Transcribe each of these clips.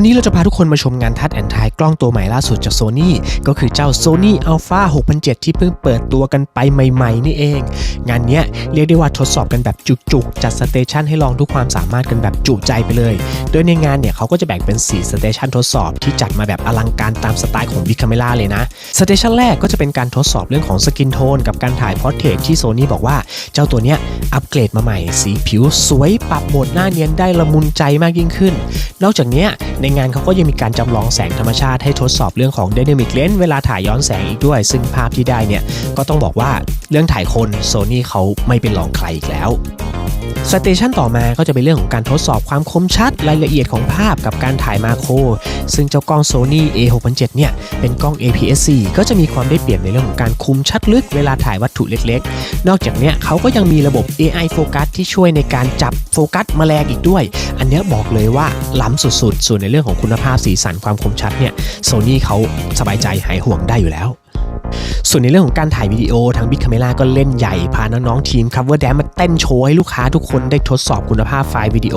วันนี้เราจะพาทุกคนมาชมงานทัดแอนทายกล้องตัวใหม่ล่าสุดจาก Sony ก็คือเจ้า Sony Alpha 6007 ที่เพิ่งเปิดตัวกันไปใหม่ ๆ นี่เอง งานนี้เรียกได้ว่าทดสอบกันแบบจุกๆ จัดสเตชันให้ลองทุกความสามารถกันแบบจุใจไปเลย โดยในงานเนี่ยเขาก็จะแบ่งเป็น 4 สเตชันทดสอบที่จัดมาแบบอลังการตามสไตล์ของ Big Camera เลยนะ สเตชันแรกก็จะเป็นการทดสอบเรื่องของสกินโทนกับการถ่ายพอร์เทรตที่ Sony บอกว่าเจ้าตัวเนี้ยอัปเกรดมาใหม่ สีผิวสวยปรับโหมดหน้าเนียนได้ละมุนใจมากยิ่งขึ้น นอกจากนี้ในงานเขาก็ยังมีการจำลองแสงธรรมชาติให้ทดสอบเรื่องของ Dynamic Lens เวลาถ่ายย้อนแสงอีกด้วย ซึ่งภาพที่ได้เนี่ยก็ต้องบอกว่าเรื่องถ่ายคนโซนี่เขาไม่เป็นรองใครอีกแล้ว สเตชันต่อมาก็จะเป็นเรื่องของการทดสอบความคมชัดรายละเอียดของภาพกับการถ่ายมาโคร ซึ่งเจ้ากล้อง Sony A6007 เนี่ยเป็นกล้อง APS-C ก็จะมีความได้เปรียบในเรื่องของการคุมชัดลึกเวลาถ่ายวัตถุเล็กๆ นอกจากนี้เขาก็ยังมีระบบ AI โฟกัสที่ช่วยในการจับโฟกัสแมลงอีกด้วย อันนี้บอกเลยว่าล้ำสุดๆ ส่วนในเรื่องของคุณภาพสีสันความคมชัดเนี่ย Sony เขาสบายใจหายห่วงได้อยู่แล้ว ส่วนในเรื่องของการถ่ายวิดีโอทางบิ๊กคาเมล่าก็เล่นใหญ่ พาน้องๆทีมครับว่าแดมาเต้นโชว์ให้ลูกค้าทุกคนได้ทดสอบคุณภาพไฟล์วิดีโอ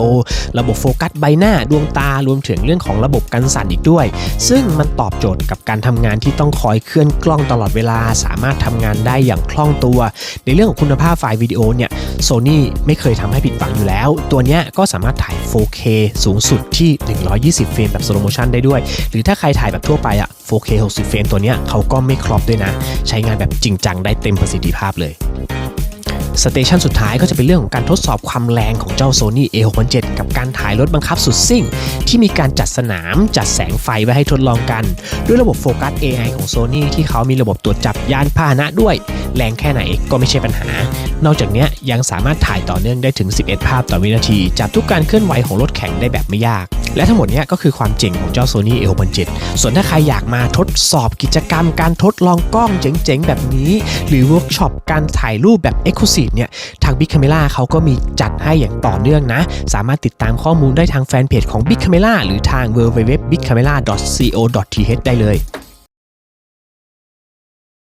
ระบบโฟกัสใบหน้าดวงตารวมถึงเรื่องของระบบกันสั่นอีกด้วย ซึ่งมันตอบโจทย์กับการทำงานที่ต้องคอยเคลื่อนกล้องตลอดเวลา สามารถทำงานได้อย่างคล่องตัว ในเรื่องของคุณภาพไฟล์วิดีโอเนี่ย Sony ไม่เคยทำให้ผิดหวังอยู่แล้ว ตัวเนี้ยก็สามารถถ่าย 4K สูงสุดที่ 120 เฟรมแบบ slow motion ได้ด้วย หรือถ้าใครถ่ายแบบทั่วไปอะ 4K 60 เฟรมตัวเนี้ยเขาก็ไม่ครอบด้วยนะ ใช้งานแบบจริงจังได้เต็มประสิทธิภาพเลยสเตชันสุดท้ายก็จะเป็นเรื่องของการทดสอบความแรงของเจ้า Sony A617 กับการถ่ายรถบังคับสุดซิ่ง ที่มีการจัดสนามจัดแสงไฟไว้ให้ทดลองกัน ด้วยระบบโฟกัส AI ของ Sony ที่เขามีระบบตรวจจับยานพาหนะด้วย แรงแค่ไหนก็ไม่ใช่ปัญหา นอกจากนี้ยังสามารถถ่ายต่อเนื่องได้ถึง 11 ภาพต่อวินาที จับทุกการเคลื่อนไหวของรถแข่งได้แบบไม่ยาก และทั้งหมดนี้ก็คือความเจ๋งของเจ้า Sony a 1 7 ส่วนถ้าใครอยากมาทดสอบกิจกรรมการทดลองกล้องเจ๋งๆ แบบนี้ หรือเวิร์กช็อปการถ่ายรูปแบบ Exclusive เนี่ยทาง Big Camera เขาก็มีจัดให้อย่างต่อเนื่องนะ สามารถติดตามข้อมูลได้ทางแฟนเพจของ Big Camera หรือทาง www.bigcamera.co.th ได้เลย